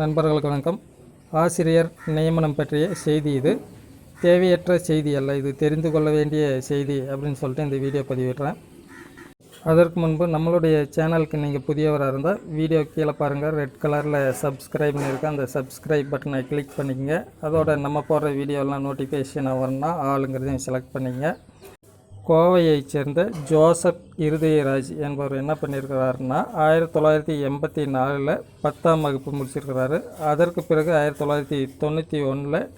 நண்பர்களுக்கு வணக்கம். ஆசிரியர் நியமனம் பற்றிய செய்தி இது. தேவையற்ற செய்தி அல்ல இது தெரிந்து கொள்ள வேண்டிய செய்தி அப்படின்னு சொல்லிட்டு இந்த வீடியோ பதிவிடுறேன். அதற்கு முன்பு நம்மளுடைய சேனலுக்கு நீங்கள் புதியவராக இருந்தால் வீடியோ கீழே பாருங்கள் ரெட் கலரில் சப்ஸ்கிரைப்னு இருக்கு அந்த சப்ஸ்கிரைப் பட்டனை கிளிக் பண்ணிக்கங்க. அதோட நம்ம போடுற வீடியோலாம் நோட்டிஃபிகேஷன் வரணும்னா ஆளுங்கிறதையும் செலக்ட் பண்ணிங்க கோவையைச் சேர்ந்த ஜோசப் இருதயராஜ் என்பவர் என்ன பண்ணியிருக்கிறாருன்னா ஆயிரத்தி தொள்ளாயிரத்தி எண்பத்தி நாலில் பத்தாம் வகுப்பு முடிச்சிருக்கிறாரு. அதற்கு பிறகு ஆயிரத்தி தொள்ளாயிரத்தி தொண்ணூற்றி ஒன்றில்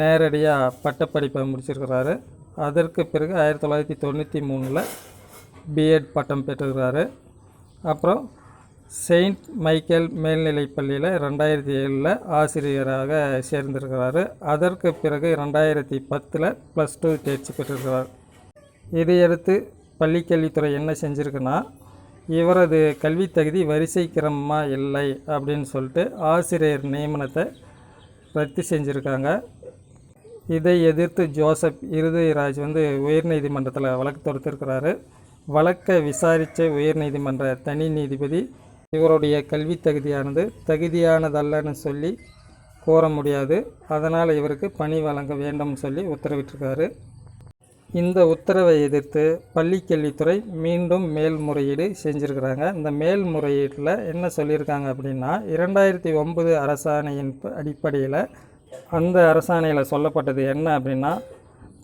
நேரடியாக பட்டப்படிப்பை முடிச்சிருக்கிறாரு. அதற்கு பிறகு ஆயிரத்தி தொள்ளாயிரத்தி தொண்ணூற்றி மூணில் பிஎட் பட்டம் பெற்றுக்கிறாரு அப்புறம் செயின்ட் மைக்கேல் மேல்நிலைப் பள்ளியில் ரெண்டாயிரத்தி ஏழில் ஆசிரியராக சேர்ந்திருக்கிறாரு. அதற்கு பிறகு ரெண்டாயிரத்தி பத்தில் ப்ளஸ் டூ தேர்ச்சி பெற்றிருக்கிறார். இதையடுத்து பள்ளிக்கல்வித்துறை என்ன செஞ்சுருக்குன்னா இவரது கல்வி தகுதி வரிசை கிரமமாக இல்லை அப்படின்னு சொல்லிட்டு ஆசிரியர் நியமனத்தை ரத்து செஞ்சுருக்காங்க. இதை எதிர்த்து ஜோசப் இருதயராஜ் வந்து உயர்நீதிமன்றத்தில் வழக்கு தொடுத்திருக்கிறாரு. வழக்கை விசாரித்த உயர்நீதிமன்ற தனி நீதிபதி இவருடைய கல்வி தகுதியானது தகுதியானதல்லன்னு சொல்லி கூற முடியாது. அதனால் இவருக்கு பணி வழங்க வேண்டும் சொல்லி உத்தரவிட்டிருக்காரு. இந்த உத்தரவை எதிர்த்து பள்ளிக்கல்வித்துறை மீண்டும் மேல்முறையீடு செஞ்சுருக்கிறாங்க. இந்த மேல்முறையீட்டில் என்ன சொல்லியிருக்காங்க அப்படின்னா இரண்டாயிரத்தி ஒன்பது அரசாணையின் அடிப்படையில் அந்த அரசாணையில் சொல்லப்பட்டது என்ன அப்படின்னா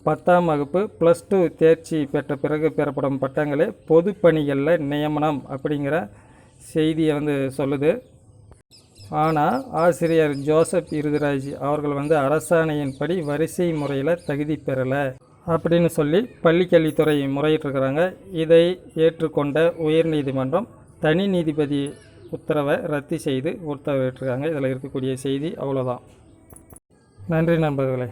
பத்தாம் வகுப்பு ப்ளஸ் டூ தேர்ச்சி பெற்ற பிறகு பெறப்படும் பட்டங்களே பொது பணிகளில் நியமனம் அப்படிங்கிற செய்தியை வந்து சொல்லுது. ஆனால் ஆசிரியர் ஜோசப் இருதராஜ் அவர்கள் வந்து அரசாணையின்படி வரிசை முறையில் தகுதி பெறலை. அப்படின்னு சொல்லி பள்ளிக்கல்வித்துறை முறையிட்டிருக்கிறாங்க. இதை ஏற்றுக்கொண்ட உயர்நீதிமன்றம் தனி நீதிபதி உத்தரவை ரத்து செய்து உத்தரவிட்டிருக்காங்க. இதில் இருக்கக்கூடிய செய்தி அவ்வளோதான் நன்றி நண்பர்களே.